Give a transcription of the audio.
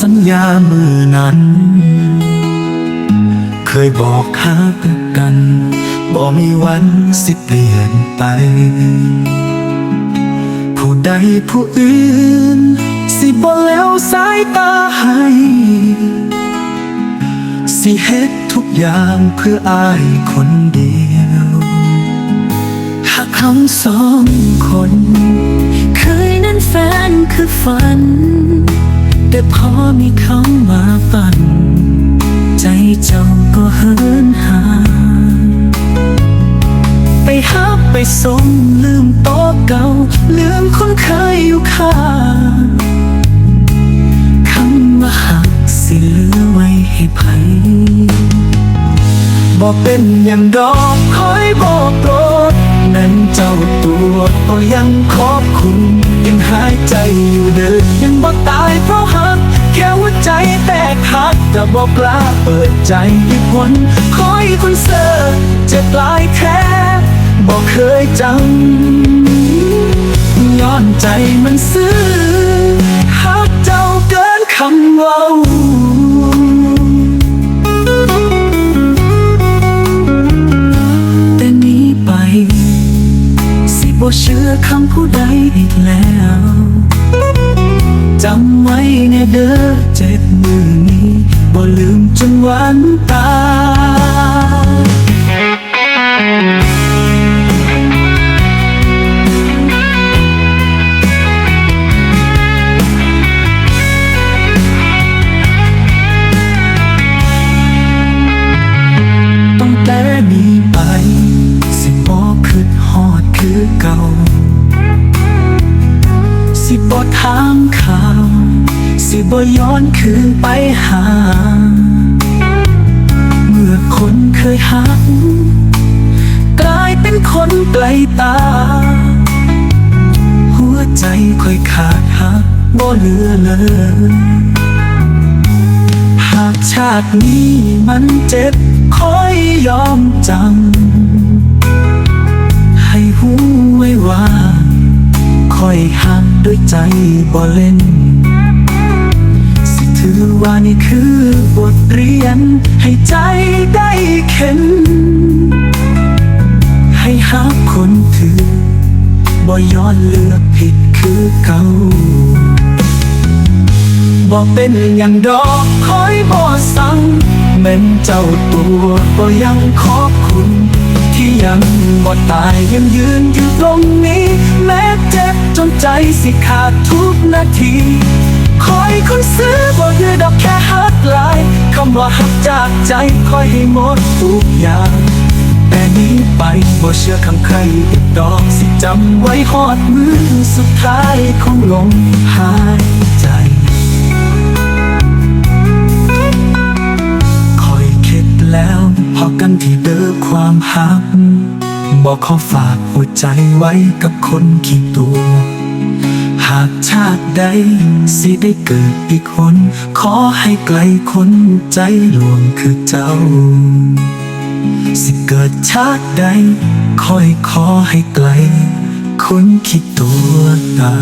สัญญามือนั้น เคยบอกหากันบ่มีวันสิเปลี่ยนไป ผู้ใดผู้อื่น สิบ่แล้วสายตาให้ สิเฮ็ดทุกอย่างเพื่ออายคนเดียวหากคำสองคน เคยนั้นแฟนคือฝัน แต่พอมีเขามาปั่น ใจเจ้าก็เหินห่างไปฮับไปส่งลืมโต๊ะเก่า ลืมคนเคยอยู่ข้างคำว่าหักสิเหลือไว้ให้ไผบอกเป็นอย่างดอกคอยบอกโปรดนั้นเจ้าตัวก็ยังขอบคุณ ยังหายใจอยู่เดินยังบอกต เพราะหัก แค่ว่าใจแตกหัก แต่บอกกล้าเปิดใจให้คนคอยคนเสิร์เจ็บลายแท้บอกเคยจำย้อนใจมันซื้อหักเจ้าเกินคำเว่าแต่นี้ไป สิบ่เชื่อคำผู้ใดอีกแล้ว จำไว้ในเด้อเจ็บมือนี้ บ่ลืมจนวันตาย สิบอถามข่าว สิบย้อนคืนไปหา เมื่อคนเคยหัก กลายเป็นคนไกลตา หัวใจค่อยขาดหักบ่เหลือเลยหากชาตินี้มันเจ็บคอยยอมจำให้หูไว้ว่า อยหักด้วยใจบ่เล่น สิถือว่านี่คือบทเรียน ให้ใจได้เข็น ให้หักคนถือบ่ย้อนเลือกผิดคือเก่าบอกเป็นอย่างดอกคอยบ่สั่งแม่นเจ้าตัวก็ยังขอบคุณ ที่ยังบ่ตายยังยืนอยู่ตรงนี้ แม้เจ็บจนใจสิขาดทุกนาที คอยคนซื้อบ่คือดอกแค่ฮักลายคำว่าฮักจากใจคอยให้หมดทุกอย่างแต่นี้ไปบ่เชื่อคำใครอีกดอกสิจำไว้หอดมือสุดท้ายของลมหาย แล้วพอกันที่เด้อความหัก บอกขอฝากหัวใจไว้กับคนขี้ตัว หากชาติใดสิได้เกิดอีกคน ขอให้ไกลคนใจหลวงคือเจ้า สิเกิดชาติใดคอยขอให้ไกล คนคิดตัวตา